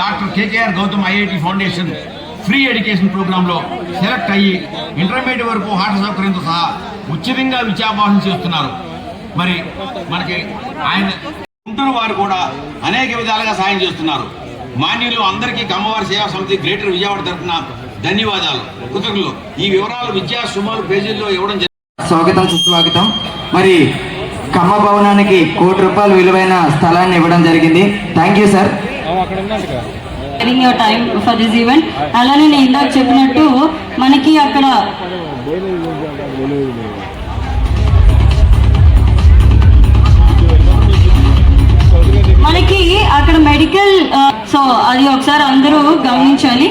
Doctor KKR Gautham IIT foundation free education ప్రోగ్రాంలో select అయ్యి intermediate వరకు హాట సౌకర్యంతో సహా ఉచితంగా విద్యాభ్యాసం చేస్తున్నారు. మరి మనకి ఆయన ఉంటున్న వారు కూడా అనేక విధాలుగా సాయం చేస్తున్నారు. మాన్యులు అందరికీ కమ్మవారి సేవా సమితి గ్రేటర్ విజయవాడ తరఫున ధన్యవాదాలు. కృతజ్ఞతలు ఈ వివరాలు విద్యా సుమారు పేజీల్లో ఇవ్వడం స్వాగతం సుస్వాగతం. మరి కమ్మ భవనానికి కోటి రూపాయలు విలువైన స్థలాన్ని ఇవ్వడం జరిగింది. Thank you sir. Your time for this event అలానే నేను ఇందాక చెప్పినట్టు మనకి అక్కడ మనకి అక్కడ మెడికల్ సో అది ఒకసారి అందరూ గమనించాలి.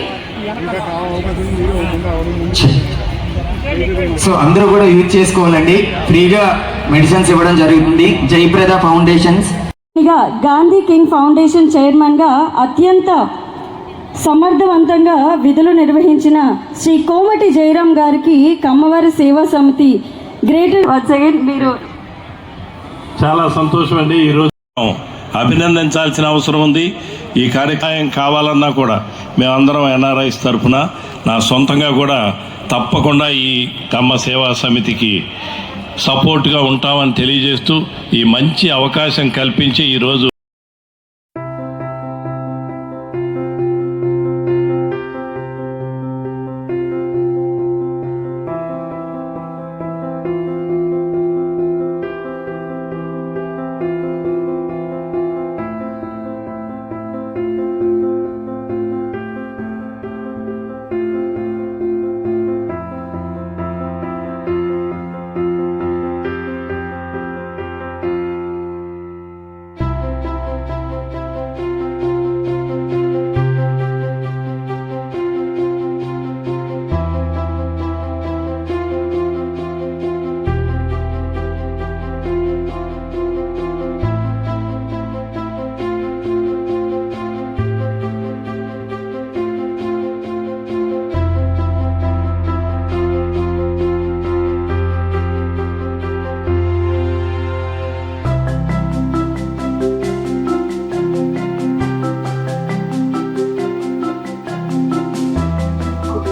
సో అందరూ కూడా యూజ్ చేసుకోవాలండి. ఫ్రీగా మెడిసిన్స్ ఇవ్వడం జరుగుతుంది. జయప్రద ఫౌండేషన్స్ ఇక గాంధీ కింగ్ ఫౌండేషన్ చైర్మన్గా అత్యంత సమర్థవంతంగా విధులు నిర్వహించిన శ్రీ కోమటి జయరాం గారికి కమ్మవారి సేవా సమితి గ్రేటర్ వన్స్ అగైన్ మీరు చాలా సంతోషం అండి ఈరోజు అభినందించాల్సిన అవసరం ఉంది. ఈ కార్యక్రమం కావాలన్నా కూడా మేమందరం ఎన్ఆర్ఐస్ తరఫున నా సొంతంగా కూడా తప్పకుండా ఈ కమ్మ సేవా సమితికి సపోర్ట్గా ఉంటామని తెలియజేస్తూ ఈ మంచి అవకాశం కల్పించి ఈరోజు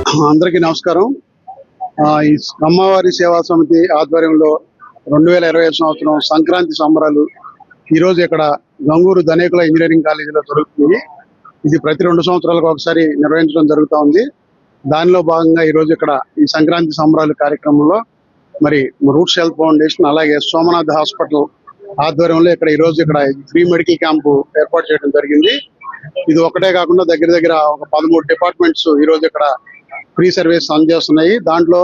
అందరికీ నమస్కారం. ఆ, ఈ అమ్మవారి సేవా సమితి ఆధ్వర్యంలో రెండు వేల ఇరవై సంవత్సరం సంక్రాంతి సంబరాలు ఈ రోజు ఇక్కడ గంగూరు ధనేకుల ఇంజనీరింగ్ కాలేజీలో జరుగుతుంది ఇది ప్రతి రెండు సంవత్సరాలకు ఒకసారి నిర్వహించడం జరుగుతూ ఉంది. దానిలో భాగంగా ఈ రోజు ఇక్కడ ఈ సంక్రాంతి సంబరాలు కార్యక్రమంలో మరి రూట్స్ హెల్త్ ఫౌండేషన్ అలాగే సోమనాథ్ హాస్పిటల్ ఆధ్వర్యంలో ఇక్కడ ఈ రోజు ఇక్కడ ఫ్రీ మెడికల్ క్యాంపు ఏర్పాటు చేయడం జరిగింది. ఇది ఒకటే కాకుండా దగ్గర దగ్గర ఒక పదమూడు డిపార్ట్మెంట్స్ ఈ రోజు ఇక్కడ ఫ్రీ సర్వీస్ అందజేస్తున్నాయి. దాంట్లో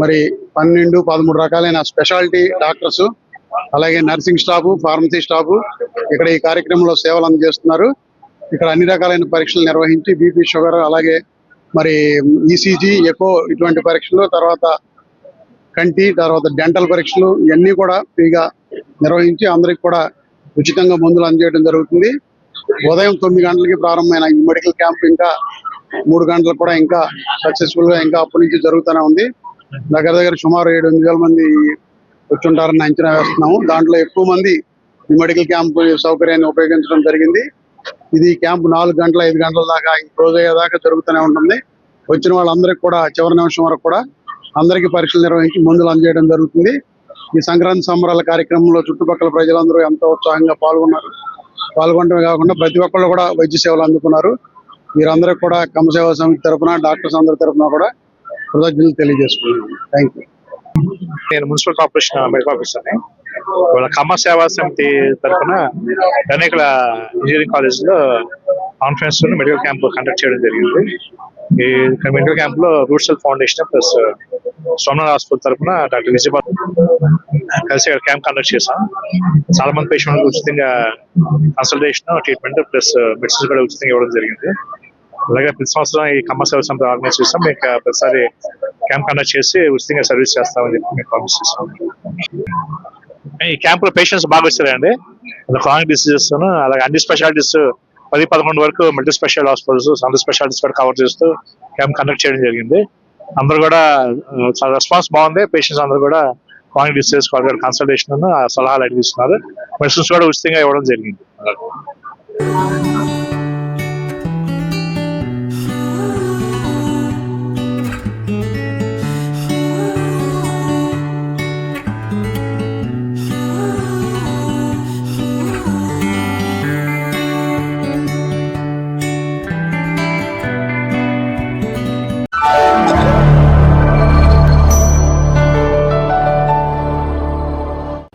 మరి పన్నెండు పదమూడు రకాలైన స్పెషాలిటీ డాక్టర్స్ అలాగే నర్సింగ్ స్టాఫ్ ఫార్మసీ స్టాఫ్ ఇక్కడ ఈ కార్యక్రమంలో సేవలు అందజేస్తున్నారు. ఇక్కడ అన్ని రకాలైన పరీక్షలు నిర్వహించి బీపీ షుగర్ అలాగే మరి ఈసీజీ ఎకో ఇటువంటి పరీక్షలు తర్వాత కంటి తర్వాత డెంటల్ పరీక్షలు ఇవన్నీ కూడా ఫ్రీగా నిర్వహించి అందరికి కూడా ఉచితంగా మందులు అందజేయడం జరుగుతుంది. ఉదయం తొమ్మిది గంటలకి ప్రారంభమైన ఈ మెడికల్ క్యాంప్ ఇంకా మూడు గంటలకు కూడా ఇంకా సక్సెస్ఫుల్గా ఇంకా అప్పటి నుంచి జరుగుతూనే ఉంది. దగ్గర దగ్గర సుమారు ఏడు ఎనిమిది మంది వచ్చుంటారని అంచనా వేస్తున్నాము. దాంట్లో ఎక్కువ మంది ఈ మెడికల్ క్యాంప్ సౌకర్యాన్ని ఉపయోగించడం జరిగింది. ఇది క్యాంప్ నాలుగు గంటల ఐదు గంటల దాకా క్లోజ్ అయ్యేదాకా జరుగుతూనే ఉంటుంది. వచ్చిన వాళ్ళందరికీ కూడా చివరి నిమిషం వరకు కూడా అందరికీ పరీక్షలు నిర్వహించి మందులు అందజేయడం జరుగుతుంది. ఈ సంక్రాంతి సంబరాల కార్యక్రమంలో చుట్టుపక్కల ప్రజలందరూ ఎంతో ఉత్సాహంగా పాల్గొన్నారు. పాల్గొనడమే కాకుండా ప్రతి ఒక్కళ్ళు కూడా వైద్య సేవలు అందుకున్నారు. మీరందరూ కూడా కమ్మ సేవా సమితి తరపున డాక్టర్స్ అందరి తరఫున కూడా కృతజ్ఞతలు తెలియజేసుకున్నాను థ్యాంక్ నేను మున్సిపల్ కార్పొరేషన్ మెడికల్ ఆఫీసర్ని ఇవాళ కమ్మ సేవా సమితి తరఫున అనేక ఇంజనీరింగ్ కాలేజ్లో కాన్ఫరెన్స్ మెడికల్ క్యాంప్ కండక్ట్ చేయడం జరిగింది. ఈ మెడికల్ క్యాంప్లో రూట్సెల్ ఫౌండేషన్ ప్లస్ సోమనాథ్ హాస్పిటల్ తరఫున డాక్టర్ విజయపాల్ కలిసి క్యాంప్ కండక్ట్ చేశాం. చాలా మంది పేషెంట్ ఉచితంగా కన్సల్టేషన్ ట్రీట్మెంట్ ప్లస్ మెడిసిన్స్ కూడా ఉచితంగా ఇవ్వడం జరిగింది. అలాగే ప్రతి సంవత్సరం ఈ కమ్మ సర్వీస్ సమితి ఆర్గనైజ్ చేస్తాం. మీకు ప్రతిసారి క్యాంప్ కండక్ట్ చేసి ఉచితంగా సర్వీస్ చేస్తామని చెప్పి మేము ప్రామిస్ చేస్తాం ఈ క్యాంప్లో పేషెంట్స్ బాగా వచ్చారండి. క్రానిక్ డిసీజెస్ అలాగే అన్ని స్పెషాలిటీస్ పది పదకొండు వరకు మల్టీ స్పెషల్ హాస్పిటల్స్ అందరి స్పెషాలిటీస్ కూడా కవర్ చేస్తూ క్యాంప్ కండక్ట్ చేయడం జరిగింది. అందరూ కూడా చాలా రెస్పాన్స్ బాగుంది. పేషెంట్స్ అందరూ కూడా క్రానిక్ డిసీజెస్ కన్సల్టేషన్ సలహాలు అడిగిస్తున్నారు. మెడిసిన్స్ కూడా ఉచితంగా ఇవ్వడం జరిగింది.